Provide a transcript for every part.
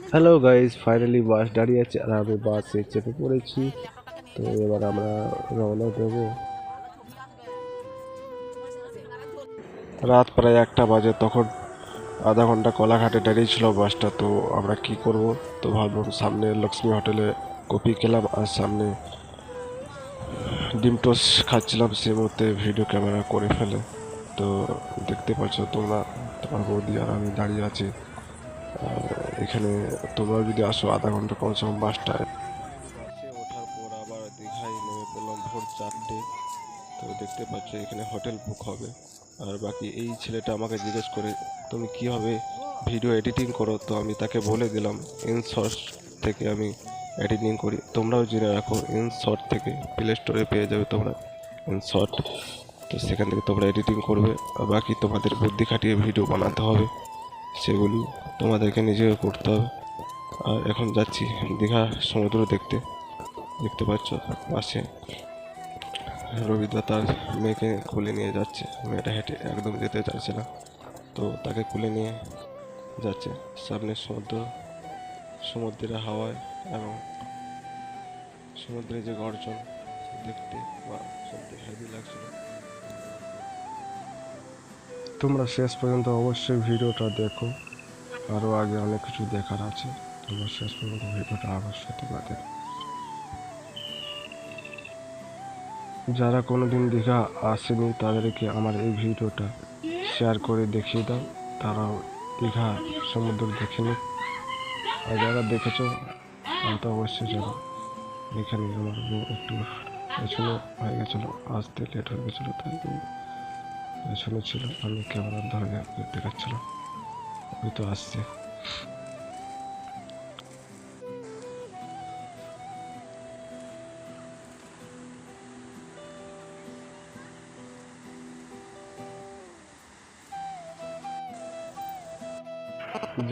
Hello guys finally বাস দাঁড়িয়ে আছে। আর আমি বাসে চেপে পড়েছি। তো এবার আমরা রওনা দেব। রাত প্রায় একটা বাজে। তখন আধা ঘণ্টা কলাঘাটে দাঁড়িয়েছিল বাসটা। তো আমরা কি করব? তো ভাবলাম সামনে লক্ষ্মী হোটেলে কপি খেলাম। আর সামনে ডিম টোস্ট খাচ্ছিলাম। সে মুহূর্তে ভিডিও ক্যামেরা করে ফেলে। তো দেখতে পাচ্ছ তোমরা, তোমার বৌদি আর আমি দাঁড়িয়ে আছি। এখানে তোমরা যদি আসো আধা ঘণ্টা কমসে কম বাসটায় বাসে ওঠার পর আবার দীঘায় নেমে পড়লাম ভোর চারটে। তো দেখতে পাচ্ছ এখানে হোটেল বুক হবে। আর বাকি এই ছেলেটা আমাকে জিজ্ঞেস করে, তুমি কীভাবে ভিডিও এডিটিং করো। তো আমি তাকে বলে দিলাম ইনশর্ট থেকে আমি এডিটিং করি। তোমরাও জেনে রাখো ইনশর্ট থেকে প্লে স্টোরে পেয়ে যাবে তোমরা। ইনশর্ট তো সেখান থেকে তোমরা এডিটিং করবে। আর বাকি তোমাদের বুদ্ধি খাটিয়ে ভিডিও বানাতে হবে। সেগুলি তোমাদেরকে নিজেকে করতে হবে। আর এখন যাচ্ছি দীঘা সমুদ্র দেখতে। দেখতে পাচ্ছ, পাশে রবিদা তার মেয়েকে খুলে নিয়ে যাচ্ছে। মেয়েটা হেঁটে একদম যেতে চাইছে না, তো তাকে খুলে নিয়ে যাচ্ছে। সামনে সমুদ্র, সমুদ্রের হাওয়ায় এবং সমুদ্রের যে গর্জন, দেখতে বা শুনতে হেভি লাগছিল। তোমরা শেষ পর্যন্ত অবশ্যই ভিডিওটা দেখো। আরও আগে অনেক কিছু দেখার আছে। তোমরা শেষ পর্যন্ত ভিডিওটা অবশ্যই তোমরা দেখো। যারা কোনো দিন দীঘা আসেনি, তাদেরকে আমার এই ভিডিওটা শেয়ার করে দেখিয়ে দাও। তারাও দীঘা সমুদ্র দেখে নিক। আর যারা দেখেছ, তারা তো অবশ্যই জানো, এখানে আমার একটু পেছনে হয়ে গেছিল, আসতে লেট হয়ে গেছিল, তাই পেছনে ছিল। আমি ক্যামেরার ধরে দেখাচ্ছিলাম। ওই তো আসছে।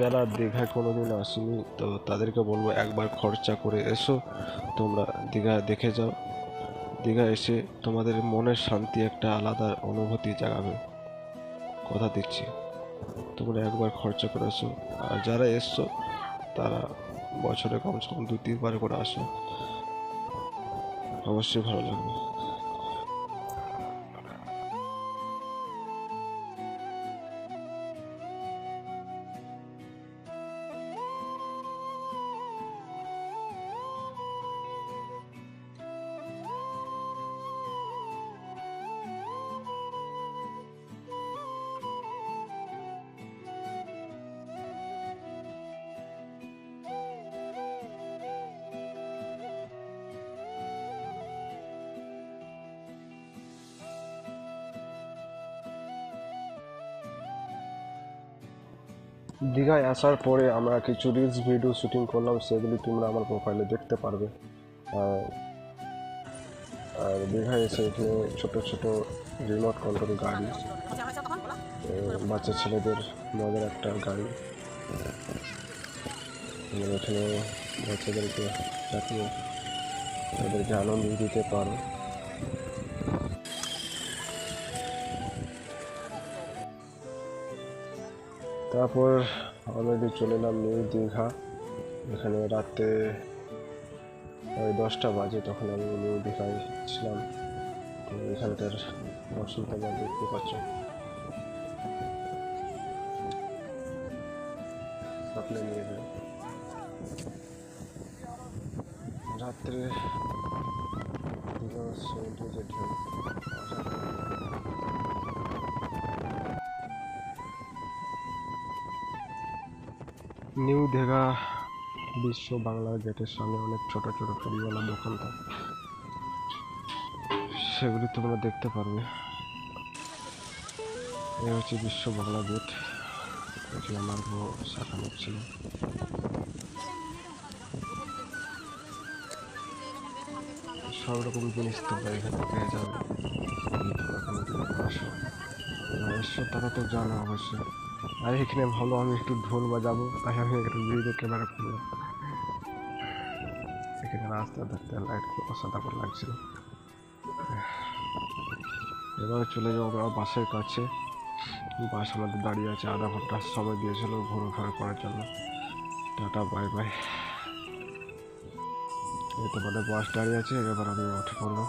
যারা দীঘায় কোনোদিন আসেনি, তো তাদেরকে বলব একবার খরচা করে এসো। তোমরা দীঘা দেখে যাও। দীঘা এসে তোমাদের মনের শান্তি একটা আলাদা অনুভূতি জাগাবে। কথা দিচ্ছি। তোমরা একবার খরচা করে এসো আর যারা এসছো, তারা বছরে কমসে কম দু তিনবার করে আসো। অবশ্যই ভালো লাগবে। দীঘায় আসার পরে আমরা কিছু রিলস ভিডিও শুটিং করলাম, সেগুলি তোমরা আমার প্রোফাইলে দেখতে পারবে। আর দীঘায় এসে এখানে ছোটো, ছোট রিমোট কন্ট্রোল গাড়ি বাচ্চা ছেলেদের মজার একটা গাড়ি। এখানে বাচ্চাদেরকে তাদেরকে আনন্দ দিতে পারো। তারপর অলরেডি চলে এলাম নিউ দীঘা। এখানে রাতে ওই দশটা বাজে তখন আমি নিউ দীঘায় ছিলাম। এখানকার মৌসুম তোমরা দেখতে পাচ্ছ। যায় রাত্রে সমুদ্রে যে ঢেউ। নিউ দীঘা বিশ্ব বাংলা গেটের সামনে অনেক ছোট ছোট ফেরিওয়ালা দোকান থাকে। সেগুলি তোমরা দেখতে পারবে। এ হচ্ছে বিশ্ব বাংলা গেট। এটি আমার শাখা ছিল সব রকম জিনিস তোমরা এখানে পেয়ে যাবে। এসো, তারা তো জানো অবশ্যই। আর এখানে ভালো, আমি একটু ঢোল বাজাবো। তাই আমি একটু ভিডিও ক্যামেরা করলাম এখানে রাস্তা দেখতে লাইট খুব অসাধারণ লাগছিল। এবার চলে যাব আমরা বাসের কাছে। বাস আমাদের দাঁড়িয়ে আছে, আধা ঘণ্টার সময় দিয়েছিল ঘুরে ঘুরে করার জন্য। টাটা বাই বাই এই তোমাদের বাস দাঁড়িয়ে আছে, এবার আমি উঠে পড়লাম।